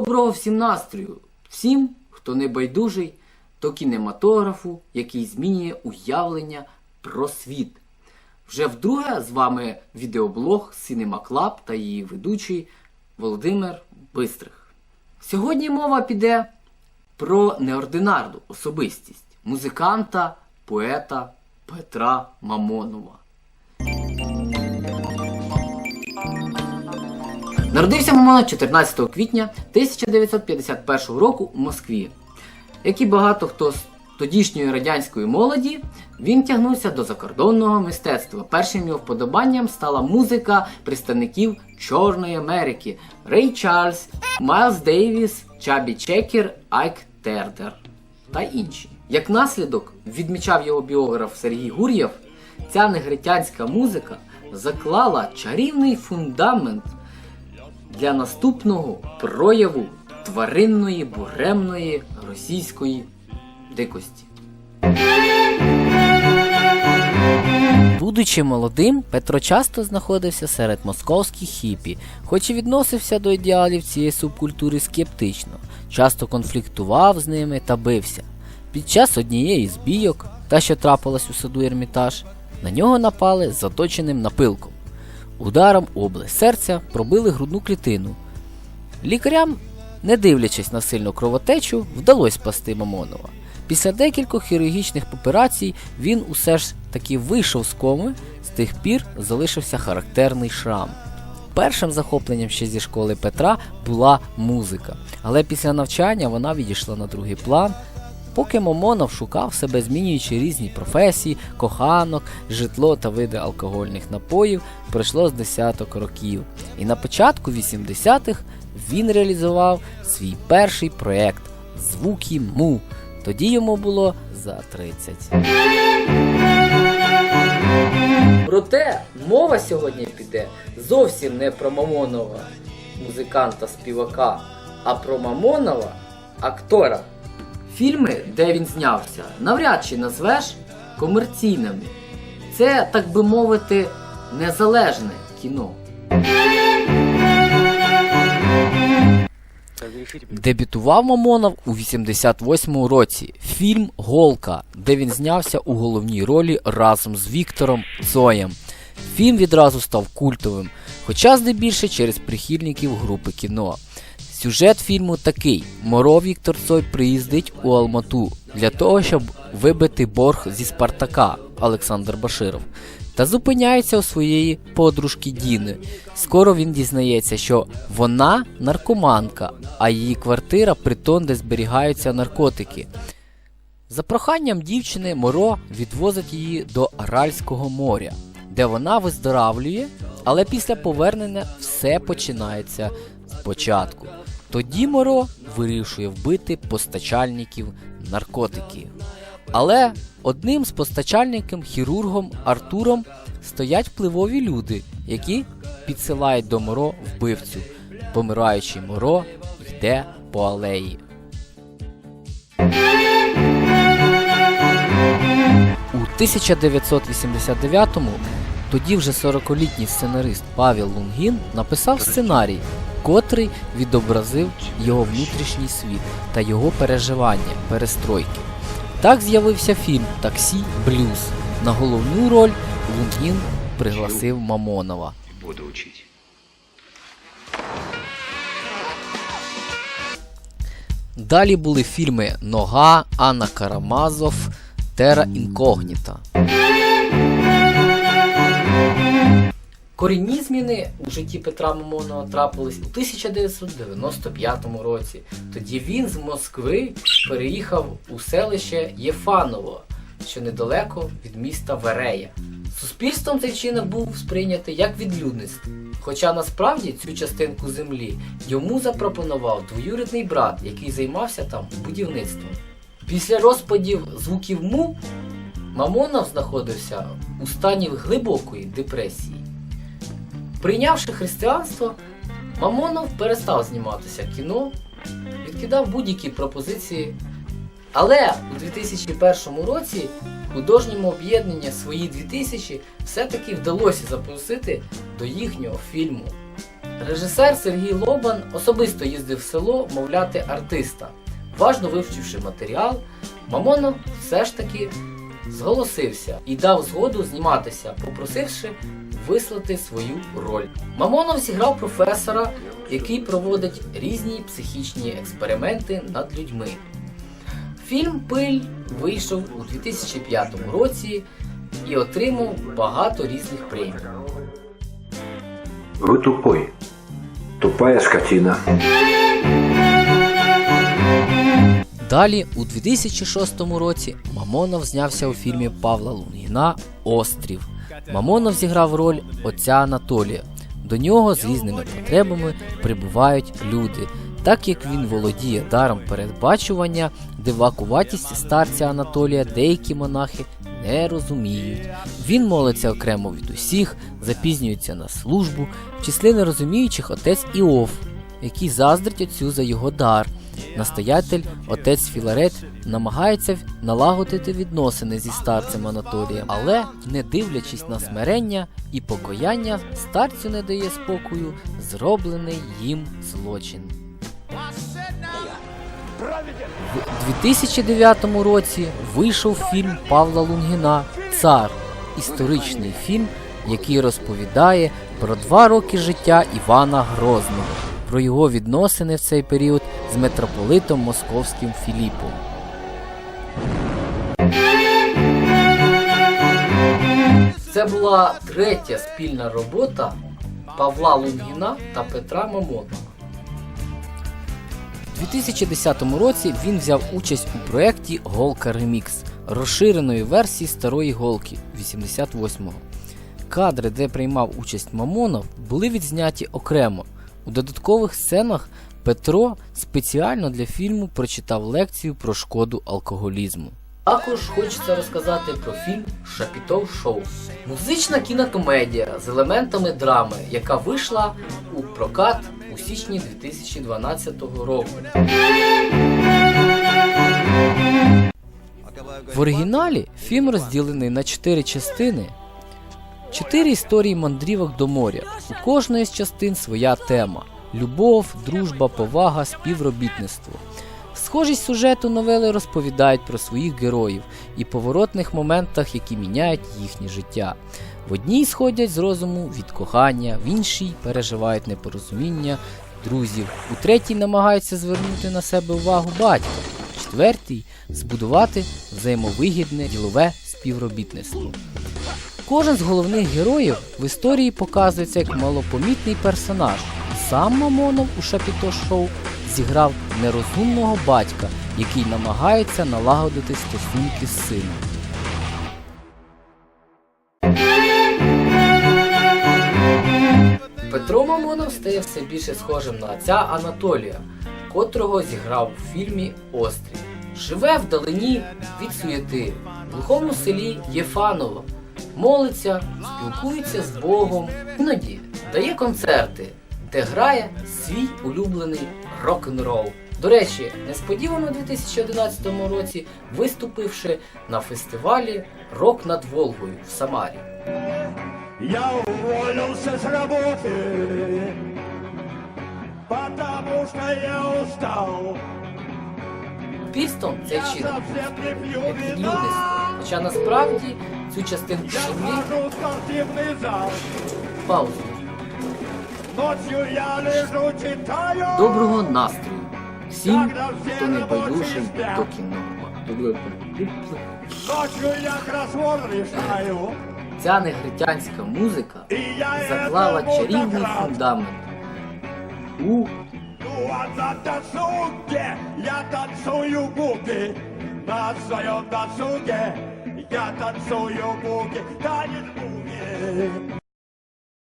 Доброго всім настрою! Всім, хто не байдужий до кінематографу, який змінює уявлення про світ. Вже вдруге з вами відеоблог Cinema Club та її ведучий Володимир Бистрих. Сьогодні мова піде про неординарну особистість музиканта, поета Петра Мамонова. Народився Мамонов 14 квітня 1951 року у Москві. Як і багато хто з тодішньої радянської молоді, він тягнувся до закордонного мистецтва. Першим його вподобанням стала музика представників Чорної Америки Рей Чарльз, Майлз Дейвіс, Чабі Чекер, Айк Тердер та інші. Як наслідок, відмічав його біограф Сергій Гур'єв, ця негритянська музика заклала чарівний фундамент для наступного прояву тваринної буремної російської дикості. Будучи молодим, Петро часто знаходився серед московських хіпі, хоч і відносився до ідеалів цієї субкультури скептично, часто конфліктував з ними та бився. Під час однієї з бійок, та що трапилась у саду Ермітаж, на нього напали з заточеним напилком. Ударом область серця пробили грудну клітину. Лікарям, не дивлячись на сильну кровотечу, вдалося спасти Мамонова. Після декількох хірургічних операцій він усе ж таки вийшов з коми, з тих пір залишився характерний шрам. Першим захопленням ще зі школи Петра була музика, але після навчання вона відійшла на другий план. Поки Момонов шукав себе, змінюючи різні професії, коханок, житло та види алкогольних напоїв, пройшло з десяток років. І на початку 80-х він реалізував свій перший проєкт Звуки Му. Тоді йому було за 30. Проте мова сьогодні піде зовсім не про Мамонова, музиканта-співака, а про Мамонова, актора. Фільми, де він знявся, навряд чи назвеш комерційними. Це, так би мовити, незалежне кіно. Дебютував Мамонов у 88-му році. Фільм Голка, де він знявся у головній ролі разом з Віктором Цоєм. Фільм відразу став культовим, хоча здебільше через прихильників групи кіно. Сюжет фільму такий: Моро Віктор Цой приїздить у Алмату для того, щоб вибити борг зі Спартака Олександр Баширов. Та зупиняється у своєї подружки Діни. Скоро він дізнається, що вона наркоманка, а її квартира притон, де зберігаються наркотики. За проханням дівчини Моро відвозить її до Аральського моря, де вона виздоравлює, але після повернення все починається спочатку. Тоді Моро вирішує вбити постачальників наркотиків. Але одним з постачальників, хірургом Артуром, стоять впливові люди, які підсилають до Моро вбивцю. Помираючий Моро йде по алеї. У 1989-му тоді вже 40-літній сценарист Павел Лунгін написав сценарій, котрий відобразив його внутрішній світ та його переживання, перестройки. Так з'явився фільм Таксі Блюз. На головну роль Лунгін пригласив Мамонова. буду учить. Далі були фільми Нога, Анна Карамазов, Тера Інкогніта. Корінні зміни у житті Петра Мамонова трапились у 1995 році. Тоді він з Москви переїхав у селище Єфаново, що недалеко від міста Верея. Суспільством цей вчинок був сприйнятий як відлюдництво. Хоча насправді цю частинку землі йому запропонував двоюрідний брат, який займався там будівництвом. Після розпадів звуків му Мамонов знаходився у стані глибокої депресії. Прийнявши християнство, Мамонов перестав зніматися кіно, відкидав будь-які пропозиції. Але у 2001 році художньому об'єднання свої 2000 все-таки вдалося запросити до їхнього фільму. Режисер Сергій Лобан особисто їздив в село мовляти артиста. Важно вивчивши матеріал, Мамонов все ж таки зголосився і дав згоду зніматися, попросивши вислати свою роль. Мамонов зіграв професора, який проводить різні психічні експерименти над людьми. Фільм Пиль вийшов у 2005 році і отримав багато різних премій. Вы тупой. Тупая скотина. Далі, у 2006 році, Мамонов знявся у фільмі Павла Лунгіна Острів. Мамонов зіграв роль отця Анатолія. До нього з різними потребами прибувають люди. Так як він володіє даром передбачування, дивакуватість старця Анатолія деякі монахи не розуміють. Він молиться окремо від усіх, запізнюється на службу, в числі нерозуміючих отець Іов, який заздрить отцю за його дар. Настоятель, отець Філарет, намагається налагодити відносини зі старцем Анатолієм, але, не дивлячись на смирення і покаяння, старцю не дає спокою зроблений їм злочин. В 2009 році вийшов фільм Павла Лунгіна Цар історичний фільм, який розповідає про два роки життя Івана Грозного, про його відносини в цей період з митрополитом Московським Філіпом. Це була третя спільна робота Павла Лунгіна та Петра Мамонова. У 2010 році він взяв участь у проєкті Голка Ремікс розширеної версії старої голки 88-го. Кадри, де приймав участь Мамонов, були відзняті окремо. У додаткових сценах Петро спеціально для фільму прочитав лекцію про шкоду алкоголізму. Також хочеться розказати про фільм Шапітов Шоу. Музична кінокомедія з елементами драми, яка вийшла у прокат у січні 2012 року. В оригіналі фільм розділений на чотири частини. Чотири історії мандрівок до моря. У кожної з частин своя тема: любов, дружба, повага, співробітництво. Схожість сюжету новели розповідають про своїх героїв і поворотних моментах, які міняють їхнє життя. В одній сходять з розуму від кохання, в іншій переживають непорозуміння друзів, у третій намагаються звернути на себе увагу батька, четвертій збудувати взаємовигідне ділове співробітництво. Кожен з головних героїв в історії показується як малопомітний персонаж. Сам Мамонов у Шапіто Шоу зіграв нерозумного батька, який намагається налагодити стосунки з сином. Петро Мамонов стає все більше схожим на отця Анатолія, котрого зіграв у фільмі Острів. Живе вдалині від суєти, в глухому селі Єфаново, молиться, спілкується з Богом, іноді дає концерти, де грає свій улюблений рок-н-рол. До речі, несподівано у 2011 році виступивши на фестивалі Рок над Волгою в Самарі. Я уволился с работы, потому что я устал. Пістон цей пью як відлюдництво. Хоча насправді цю частинку зал. паузу. Доброго настрою. Всім, хто не байдужий до кіно. Ця негритянська музика заклала чарівний фундамент. У Władza tancuje, ja tancuję głupi. Masz ją tancuje, ja tancuję głupi. Taniec mówię.